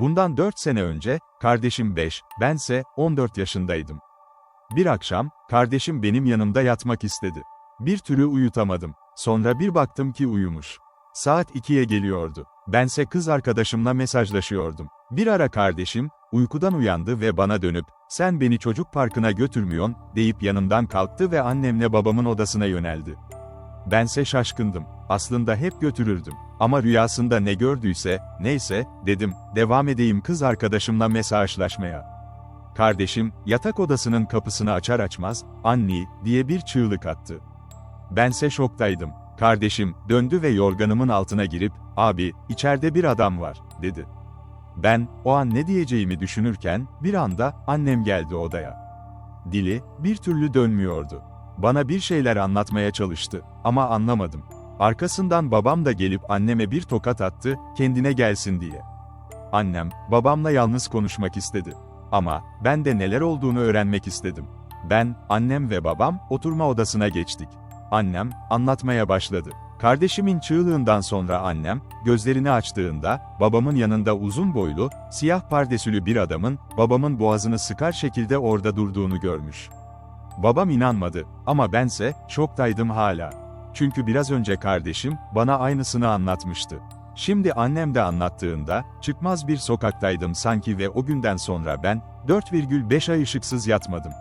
Bundan 4 sene önce, kardeşim 5, bense 14 yaşındaydım. Bir akşam, kardeşim benim yanımda yatmak istedi. Bir türlü uyutamadım. Sonra bir baktım ki uyumuş. Saat 2'ye geliyordu. Bense kız arkadaşımla mesajlaşıyordum. Bir ara kardeşim, uykudan uyandı ve bana dönüp, sen beni çocuk parkına götürmüyorsun, deyip yanımdan kalktı ve annemle babamın odasına yöneldi. Bense şaşkındım. Aslında hep götürürdüm. Ama rüyasında ne gördüyse, neyse, dedim, devam edeyim kız arkadaşımla mesajlaşmaya. Kardeşim, yatak odasının kapısını açar açmaz, anni, diye bir çığlık attı. Bense şoktaydım. Kardeşim, döndü ve yorganımın altına girip, abi, içeride bir adam var, dedi. Ben, o an ne diyeceğimi düşünürken, bir anda, annem geldi odaya. Dili, bir türlü dönmüyordu. Bana bir şeyler anlatmaya çalıştı, ama anlamadım. Arkasından babam da gelip anneme bir tokat attı, kendine gelsin diye. Annem, babamla yalnız konuşmak istedi. Ama, ben de neler olduğunu öğrenmek istedim. Ben, annem ve babam, oturma odasına geçtik. Annem, anlatmaya başladı. Kardeşimin çığlığından sonra annem, gözlerini açtığında, babamın yanında uzun boylu, siyah pardesülü bir adamın, babamın boğazını sıkar şekilde orada durduğunu görmüş. Babam inanmadı, ama bense, şoktaydım hala. Çünkü biraz önce kardeşim, bana aynısını anlatmıştı. Şimdi annem de anlattığında, çıkmaz bir sokaktaydım sanki ve o günden sonra ben, 4,5 ay ışıksız yatmadım.